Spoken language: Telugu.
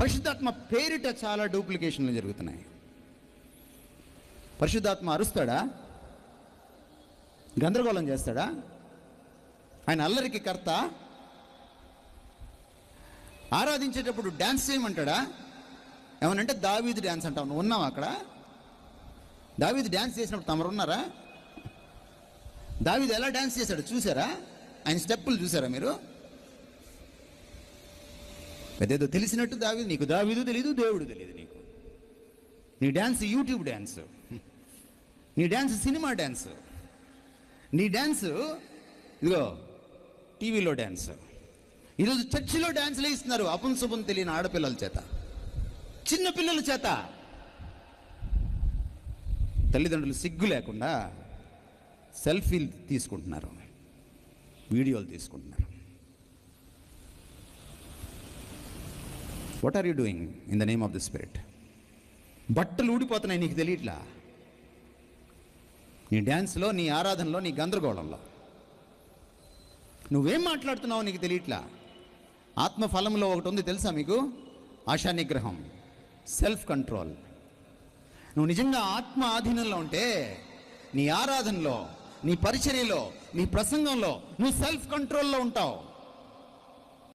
పరిశుద్ధాత్మ పేరిట చాలా డూప్లికేషన్లు జరుగుతున్నాయి. పరిశుద్ధాత్మ అరుస్తాడా? గందరగోళం చేస్తాడా? ఆయన అల్లరికి కర్త? ఆరాధించేటప్పుడు డ్యాన్స్ చేయమంటాడా? ఏమనంటే దావీదు డ్యాన్స్ అంటావు నువ్వు ఉన్నావు అక్కడ? దావీదు డ్యాన్స్ చేసినప్పుడు తమరు ఉన్నారా దావీదు ఎలా డ్యాన్స్ చేశాడు చూసారా? ఆయన స్టెప్పులు చూసారా మీరు? పెద్దేదో తెలిసినట్టు దావీదు నీకు దావీదు తెలియదు దేవుడు తెలియదు నీకు. నీ డ్యాన్స్ యూట్యూబ్ డ్యాన్స్ నీ డ్యాన్స్ సినిమా డ్యాన్స్ నీ డ్యాన్స్ ఇదిగో టీవీలో డ్యాన్స్ ఈరోజు చర్చిలో డ్యాన్స్లు ఇస్తున్నారు అపున్ శుభం తెలియని ఆడపిల్లల చేత. చిన్న పిల్లల చేత. తల్లిదండ్రులు సిగ్గు లేకుండా సెల్ఫీలు తీసుకుంటున్నారు. వీడియోలు తీసుకుంటున్నారు. What are you doing in the name of the spirit బట్టలు ఊడిపోతున్నాయి నీకు తెలియట్లా? నీ డ్యాన్స్లో నీ ఆరాధనలో నీ గందరగోళంలో. నువ్వేం మాట్లాడుతున్నావు నీకు తెలియట్లా? ఆత్మ ఫలంలో ఒకటి ఉంది తెలుసా మీకు? ఆశా నిగ్రహం సెల్ఫ్ కంట్రోల్ నువ్వు నిజంగా ఆత్మ ఆధీనంలో ఉంటే నీ ఆరాధనలో నీ పరిచర్యలో నీ ప్రసంగంలో నువ్వు సెల్ఫ్ కంట్రోల్లో ఉంటావు.